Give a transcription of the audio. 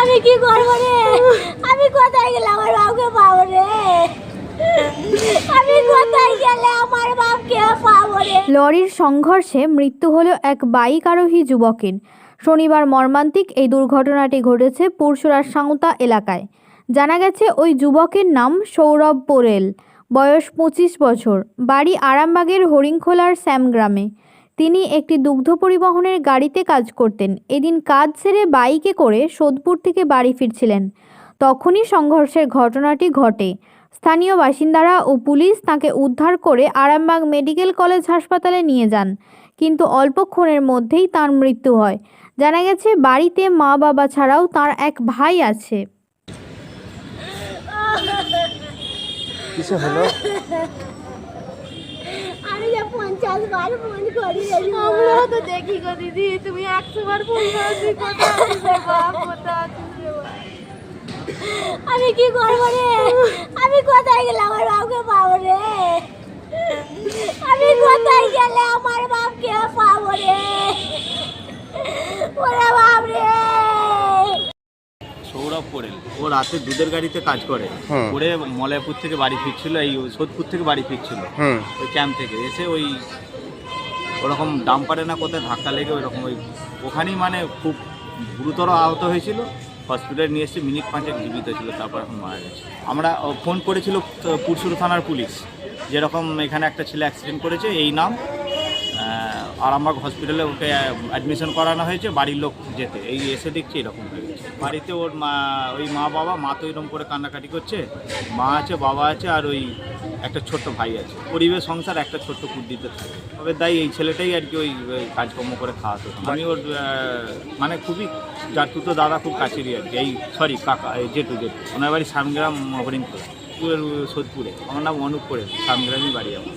আমি কি করব রে? আমি কোথায় গেলে আমার বাবুকে পাবো রে? আমি কোথায় গেলে আমার পাবো রে? লরির সংঘর্ষে মৃত্যু হলো এক বাইক আরোহী যুবকের। শনিবার মর্মান্তিক এই দুর্ঘটনাটি ঘটেছে পুরসুরার সাঁওতা এলাকায়। জানা গেছে, ওই যুবকের নাম সৌরভ পোরেল। বয়স পঁচিশ বছর। বাড়ি আরামবাগের হরিংখোলার শ্যামগ্রামে তিনি একটি দুগ্ধ পরিবহনের গাড়িতে কাজ করতেন। এদিন কাজ সেরে বাইকে করে সোদপুর থেকে বাড়ি ফিরছিলেন। তখনই সংঘর্ষের ঘটনাটি ঘটে। স্থানীয় বাসিন্দারা ও পুলিশ তাকে উদ্ধার করে আরামবাগ মেডিকেল কলেজ হাসপাতালে নিয়ে যান। কিন্তু অল্পক্ষণের মধ্যেই তার মৃত্যু হয়। জানা গেছে, বাড়িতে মা বাবা ছাড়াও তার এক ভাই আছে। হলো আমি যে পঞ্চাশ বার ফোন করি রে আমরাও তো দেখি গো দিদি তুমি একশো বার ফোন করছি কোথায় আছিস রে বাপ কোথায় আছিস রে বাপ? আমি কি করব রে? আমি কোথায় গেলে আমার বাপকে পাবো রে? আমি কোথায় গেলে আমার বাপকে পাবো রে? ওরে সৌরভ পোরেল ও রাতে দুধের গাড়িতে কাজ করে। করে মলয়পুর থেকে বাড়ি ফিরছিল এই সোদপুর থেকে বাড়ি ফিরছিল। ওই ক্যাম্প থেকে। এসে ওই ওরকম ডাম্পারে না কোথায় ধাক্কা লেগে ওইরকম ওই ওখানেই মানে খুব গুরুতর আহত হয়েছিল। হসপিটালে নিয়ে এসে মিনিট পাঁচেক জীবিত ছিল তারপর এখন মারা গেছে। আমরা ফোন করেছিল পুরসুর থানার পুলিশ। যেরকম এখানে একটা ছেলে অ্যাক্সিডেন্ট করেছে এই নাম। আরামবাগ হসপিটালে ওকে অ্যাডমিশন করানো হয়েছে বাড়ির লোক যেতে। এই এসে দেখছি এরকম হয়ে বাড়িতে ওর মা, ওই মা বাবা, মা তো এরকম করে কান্নাকাটি করছে। মা আছে, বাবা আছে, আর ওই একটা ছোট্ট ভাই আছে। পরিবেশ, সংসার একটা ছোট্ট কুদ্দিতে থাকে। তবে তাই এই ছেলেটাই আর কি ওই কাজকর্ম করে খাওয়াতো। আমি ওর মানে খুবই, যার জাতুতো দাদা খুব কাছেরই আর কি। এই সরি কাকা, এই জেঠু জেঠু। ওনার বাড়ি সামগ্রাম হরিণপুর সোদপুরে। আমার নাম অনুপ করে সামগ্রামই বাড়ি আমার।